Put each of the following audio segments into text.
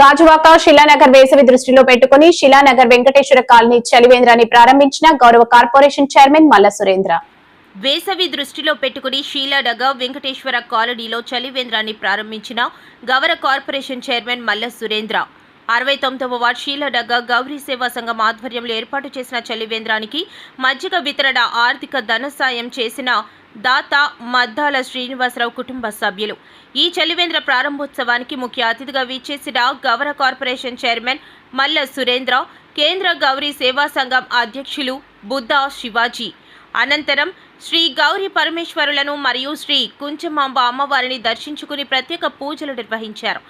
గాజువాక శిలానగర్ వేసవి దృష్టిలో పెట్టుకుని శిలానగర్ వెంకటేశ్వర కాలనీ చలివేంద్రాన్ని ప్రారంభించిన గౌరవ కార్పొరేషన్ చైర్మన్ మల్ల సురేంద్ర. వేసవి దృష్టిలో పెట్టుకుని షీలాడగా వెంకటేశ్వర కాలనీలో చలివేంద్రాన్ని ప్రారంభించిన గౌరవ కార్పొరేషన్ చైర్మన్ మల్ల సురేంద్ర. అరవై తొమ్మిదవ వార్డ్ డగ్గ గౌరీ సేవా సంఘం ఆధ్వర్యంలో ఏర్పాటు చేసిన చలివేంద్రానికి మజ్జిగ వితరణ ఆర్థిక ధన సాయం చేసిన దాత మద్దాల శ్రీనివాసరావు కుటుంబ సభ్యులు. ఈ చలివేంద్ర ప్రారంభోత్సవానికి ముఖ్య అతిథిగా విచ్చేసిన గవర కార్పొరేషన్ చైర్మన్ మల్ల సురేంద్ర కేంద్ర గౌరీ సేవా సంఘం అధ్యక్షులు బుద్ధ శివాజీ. అనంతరం శ్రీ గౌరీ పరమేశ్వరులను మరియు శ్రీ కుంచమాంబ అమ్మవారిని దర్శించుకుని ప్రత్యేక పూజలు నిర్వహించారు.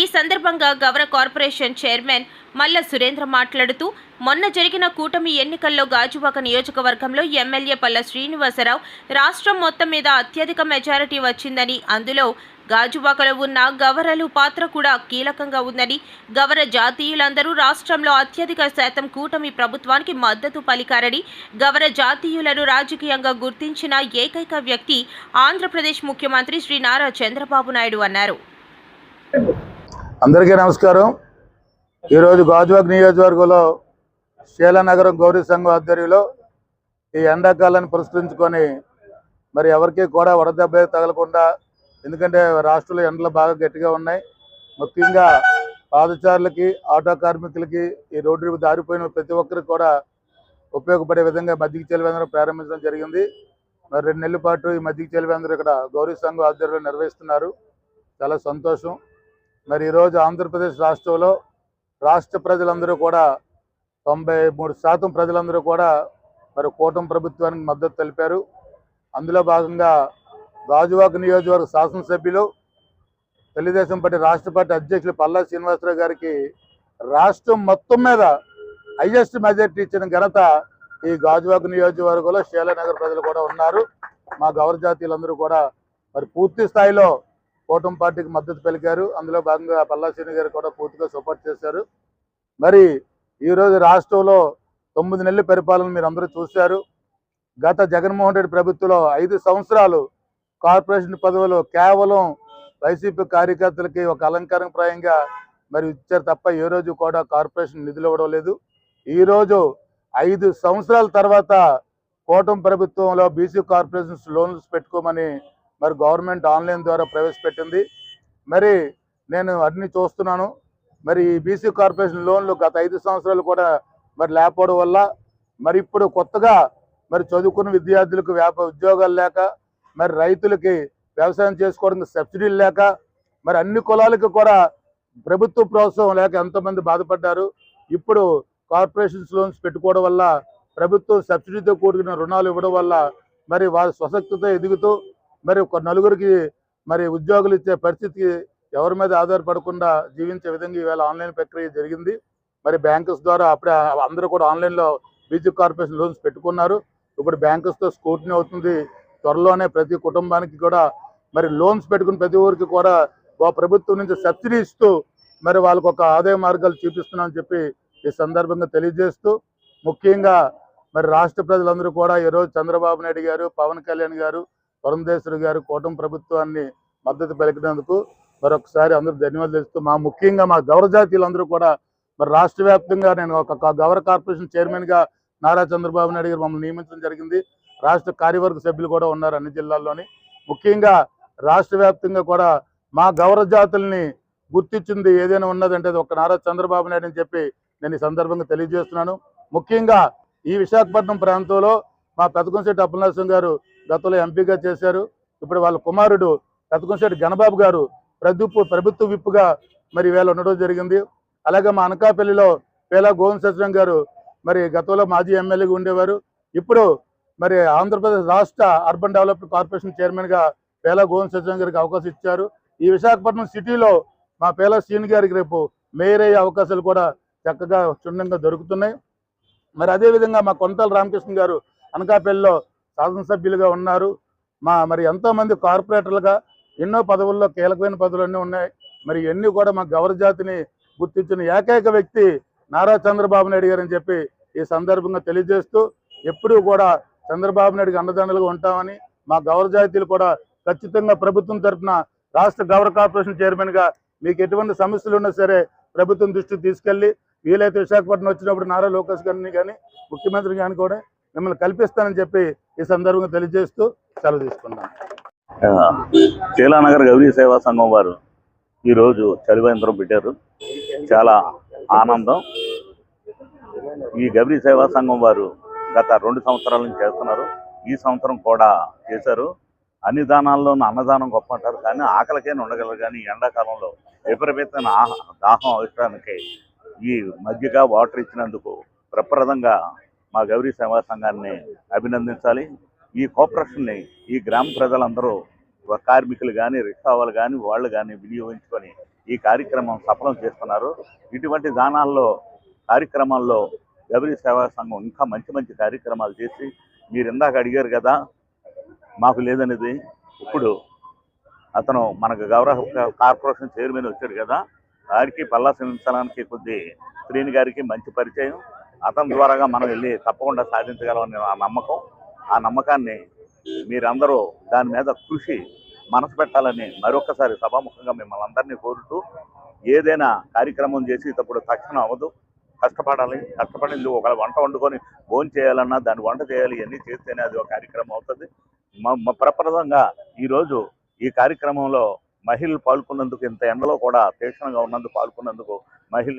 ఈ సందర్భంగా గౌర కార్పొరేషన్ చైర్మన్ మల్ల సురేంద్ర మాట్లాడుతూ మొన్న జరిగిన కూటమి ఎన్నికల్లో గాజువాక నియోజకవర్గంలో ఎమ్మెల్యే పల్ల శ్రీనివాసరావు రాష్ట్రం మొత్తం మీద అత్యధిక మెజారిటీ వచ్చిందని అందులో గాజువాకలో ఉన్న గవరలు పాత్ర కూడా కీలకంగా ఉందని గవర జాతీయులందరూ రాష్ట్రంలో అత్యధిక శాతం కూటమి ప్రభుత్వానికి మద్దతు పలికారని గవర జాతీయులను రాజకీయంగా గుర్తించిన ఏకైక వ్యక్తి ఆంధ్రప్రదేశ్ ముఖ్యమంత్రి శ్రీ నారా చంద్రబాబు నాయుడు అన్నారు. అందరికీ నమస్కారం. ఈరోజు గాజువాక్ నియోజకవర్గంలో శీలానగరం గౌరీ సంఘం ఆధ్వర్యంలో ఈ ఎండాకాలాన్ని పురస్కరించుకొని మరి ఎవరికి కూడా వడదెబ్బ తగలకుండా ఎందుకంటే రాష్ట్రంలో ఎండలు బాగా గట్టిగా ఉన్నాయి. ముఖ్యంగా పాదచారులకి ఆటో కార్మికులకి ఈ రోడ్డు దారిపోయిన ప్రతి ఒక్కరికి కూడా ఉపయోగపడే విధంగా మధ్యకి చెలివేంద్రం ప్రారంభించడం జరిగింది. మరి రెండు నెలల పాటు ఈ మజ్జిగ చెలివేంద్రం ఇక్కడ గౌరీ సంఘం ఆధ్వర్యంలో నిర్వహిస్తున్నారు. చాలా సంతోషం. మరి ఈరోజు ఆంధ్రప్రదేశ్ రాష్ట్రంలో రాష్ట్ర ప్రజలందరూ కూడా తొంభై మూడు శాతం ప్రజలందరూ కూడా మరి కూటమి ప్రభుత్వానికి మద్దతు తెలిపారు. అందులో భాగంగా గాజువాక నియోజకవర్గ శాసనసభ్యులు తెలుగుదేశం పార్టీ రాష్ట్ర పార్టీ అధ్యక్షులు పల్లా శ్రీనివాసరావు గారికి రాష్ట్రం మొత్తం మీద హైయెస్ట్ మెజార్టీ ఇచ్చిన ఘనత ఈ గాజువాక నియోజకవర్గంలో శీలనగర్ ప్రజలు కూడా ఉన్నారు. మా గౌర జాతీయులందరూ కూడా మరి పూర్తి స్థాయిలో కూటమి పార్టీకి మద్దతు పలికారు. అందులో భాగంగా పల్లాశ్రీని గారు కూడా పూర్తిగా సపోర్ట్ చేశారు. మరి ఈరోజు రాష్ట్రంలో తొమ్మిది నెలల పరిపాలన మీరు అందరూ చూశారు. గత జగన్మోహన్ రెడ్డి ప్రభుత్వంలో ఐదు సంవత్సరాలు కార్పొరేషన్ పదవులు కేవలం వైసీపీ కార్యకర్తలకి ఒక అలంకారప్రాయంగా మరి ఇచ్చారు తప్ప ఏ రోజు కూడా కార్పొరేషన్ నిధులు ఇవ్వడం లేదు. ఈరోజు ఐదు సంవత్సరాల తర్వాత కూటమి ప్రభుత్వంలో బీసీ కార్పొరేషన్స్ లోన్స్ పెట్టుకోమని మరి గవర్నమెంట్ ఆన్లైన్ ద్వారా ప్రవేశపెట్టింది. మరి నేను అన్ని చూస్తున్నాను. మరి ఈ బీసీ కార్పొరేషన్ లోన్లు గత ఐదు సంవత్సరాలు కూడా మరి లేకపోవడం వల్ల మరి ఇప్పుడు కొత్తగా మరి చదువుకున్న విద్యార్థులకు వ్యాప ఉద్యోగాలు లేక మరి రైతులకి వ్యవసాయం చేసుకోవడానికి సబ్సిడీలు లేక మరి అన్ని కులాలకు కూడా ప్రభుత్వ ప్రోత్సాహం లేక ఎంతోమంది బాధపడ్డారు. ఇప్పుడు కార్పొరేషన్స్ లోన్స్ పెట్టుకోవడం వల్ల ప్రభుత్వం సబ్సిడీతో కూడుకున్న రుణాలు ఇవ్వడం వల్ల మరి వారి స్వశక్తితో ఎదుగుతూ మరి ఒక నలుగురికి మరి ఉద్యోగులు ఇచ్చే పరిస్థితికి ఎవరి మీద ఆధారపడకుండా జీవించే విధంగా ఈవేళ ఆన్లైన్ ప్రక్రియ జరిగింది. మరి బ్యాంకర్స్ ద్వారా అప్పుడే అందరూ కూడా ఆన్లైన్లో బీజీ కార్పొరేషన్ లోన్స్ పెట్టుకున్నారు. ఇప్పుడు బ్యాంకర్స్తో స్కూటనీ అవుతుంది. త్వరలోనే ప్రతి కుటుంబానికి కూడా మరి లోన్స్ పెట్టుకుని ప్రతి ఊరికి కూడా ప్రభుత్వం నుంచి సబ్సిడీ ఇస్తూ మరి వాళ్ళకు ఒక ఆదాయ మార్గాలు చూపిస్తున్నామని చెప్పి ఈ సందర్భంగా తెలియజేస్తూ ముఖ్యంగా మరి రాష్ట్ర ప్రజలందరూ కూడా ఈరోజు చంద్రబాబు నాయుడు గారు పవన్ కళ్యాణ్ గారు వరుణేశ్వరి గారు కూటమి ప్రభుత్వాన్ని మద్దతు పలికినందుకు మరొకసారి అందరూ ధన్యవాదాలు తెలుస్తూ మా ముఖ్యంగా మా గౌర జాతీయులందరూ కూడా మరి రాష్ట్ర వ్యాప్తంగా నేను ఒక గౌరవ గౌర కార్పొరేషన్ చైర్మన్గా నారా చంద్రబాబు నాయుడు గారు మమ్మల్ని నియమించడం జరిగింది. రాష్ట్ర కార్యవర్గ సభ్యులు కూడా ఉన్నారు అన్ని జిల్లాల్లోని. ముఖ్యంగా రాష్ట్ర వ్యాప్తంగా కూడా మా గౌర జాతుల్ని గుర్తించింది ఏదైనా ఉన్నదంటే ఒక నారా చంద్రబాబు నాయుడు అని చెప్పి నేను ఈ సందర్భంగా తెలియజేస్తున్నాను. ముఖ్యంగా ఈ విశాఖపట్నం ప్రాంతంలో మా పెదకంశెట్టి అప్పలనరసింహ గారు గతంలో ఎంపీగా చేశారు. ఇప్పుడు వాళ్ళ కుమారుడు పెదకంశెట్టి గణబాబు గారు ప్రభుత్వ ప్రభుత్వ విప్పుగా మరి వేళ ఉండడం జరిగింది. అలాగే మా అనకాపల్లిలో పేలా గోవింద సత్యం గారు మరి గతంలో మాజీ ఎమ్మెల్యేగా ఉండేవారు. ఇప్పుడు మరి ఆంధ్రప్రదేశ్ రాష్ట్ర అర్బన్ డెవలప్మెంట్ కార్పొరేషన్ చైర్మన్గా పేలా గోవింద సత్యం గారికి అవకాశం ఇచ్చారు. ఈ విశాఖపట్నం సిటీలో మా పేలా శ్రీని గారికి రేపు మేయర్ అయ్యే అవకాశాలు కూడా చక్కగా క్షుణ్ణంగా దొరుకుతున్నాయి. మరి అదేవిధంగా మా కొంతల రామకృష్ణ గారు అనకాపల్లిలో శాసనసభ్యులుగా ఉన్నారు. మా మరి ఎంతోమంది కార్పొరేటర్లుగా ఎన్నో పదవుల్లో కీలకమైన పదవులు అన్నీ ఉన్నాయి. మరి ఇవన్నీ కూడా మా గౌరజాతిని గుర్తించిన ఏకైక వ్యక్తి నారా చంద్రబాబు నాయుడు గారు అని చెప్పి ఈ సందర్భంగా తెలియజేస్తూ ఎప్పుడూ కూడా చంద్రబాబు నాయుడుకి అండదండలుగా ఉంటామని మా గౌరజాతీయులు కూడా ఖచ్చితంగా ప్రభుత్వం తరఫున రాష్ట్ర గౌరవ కార్పొరేషన్ చైర్మన్గా మీకు ఎటువంటి సమస్యలు ఉన్నా సరే ప్రభుత్వం దృష్టికి తీసుకెళ్ళి వీలైతే విశాఖపట్నం వచ్చినప్పుడు నారా లోకేష్ గారిని కానీ ముఖ్యమంత్రి గారిని కూడా మిమ్మల్ని కల్పిస్తానని చెప్పి ఈ సందర్భంగా తెలియజేస్తూ సెలవు తీసుకున్నాను. శీలానగర్ గౌరీ సేవా సంఘం వారు ఈరోజు చలివేంద్రం పెట్టారు. చాలా ఆనందం. ఈ గౌరీ సేవా సంఘం వారు గత రెండు సంవత్సరాల నుంచి చేస్తున్నారు. ఈ సంవత్సరం కూడా చేశారు. అన్ని దానాల్లోనూ అన్నదానం గొప్ప అంటారు. కానీ ఆకలికైనా ఉండగలరు. కానీ ఈ ఎండాకాలంలో విపరీతమైన దాహం అవసరానికి ఈ మధ్యగా వాటర్ ఇచ్చినందుకు ప్రప్రదంగా మా గౌరీ సేవా సంఘాన్ని అభినందించాలి. ఈ కోఆపరేషన్ని ఈ గ్రామ ప్రజలందరూ కార్మికులు కానీ రిక్షా వాళ్ళు కానీ వాళ్ళు కానీ వినియోగించుకొని ఈ కార్యక్రమం సఫలం చేస్తున్నారు. ఇటువంటి దానాల్లో కార్యక్రమాల్లో గౌరీ సేవా సంఘం ఇంకా మంచి మంచి కార్యక్రమాలు చేసి మీరు ఇందాక అడిగారు కదా మాకు లేదనేది. ఇప్పుడు అతను మనకు గౌరవ కార్పొరేషన్ చైర్మన్ వచ్చాడు కదా వారికి పల్లా సింహానికి కొద్ది శ్రీని గారికి మంచి పరిచయం. అతని ద్వారాగా మనం వెళ్ళి తప్పకుండా సాధించగలమని ఆ నమ్మకం. ఆ నమ్మకాన్ని మీరందరూ దాని మీద కృషి మనసు పెట్టాలని మరొకసారి సభాముఖంగా మిమ్మల్ని అందరినీ కోరుతూ ఏదైనా కార్యక్రమం చేసేటప్పుడు తక్షణం అవ్వదు. కష్టపడాలి. కష్టపడింది ఒక వంట వండుకొని భోజనం చేయాలన్నా దాన్ని వంట చేయాలి ఇవన్నీ చేస్తేనే అది ఒక కార్యక్రమం అవుతుంది. మ- ప్రప్రదంగా ఈరోజు ఈ కార్యక్రమంలో మహిళలు పాల్గొన్నందుకు ఇంత ఎండలో కూడా తీక్షణంగా ఉన్నందుకు పాల్గొన్నందుకు మహిళ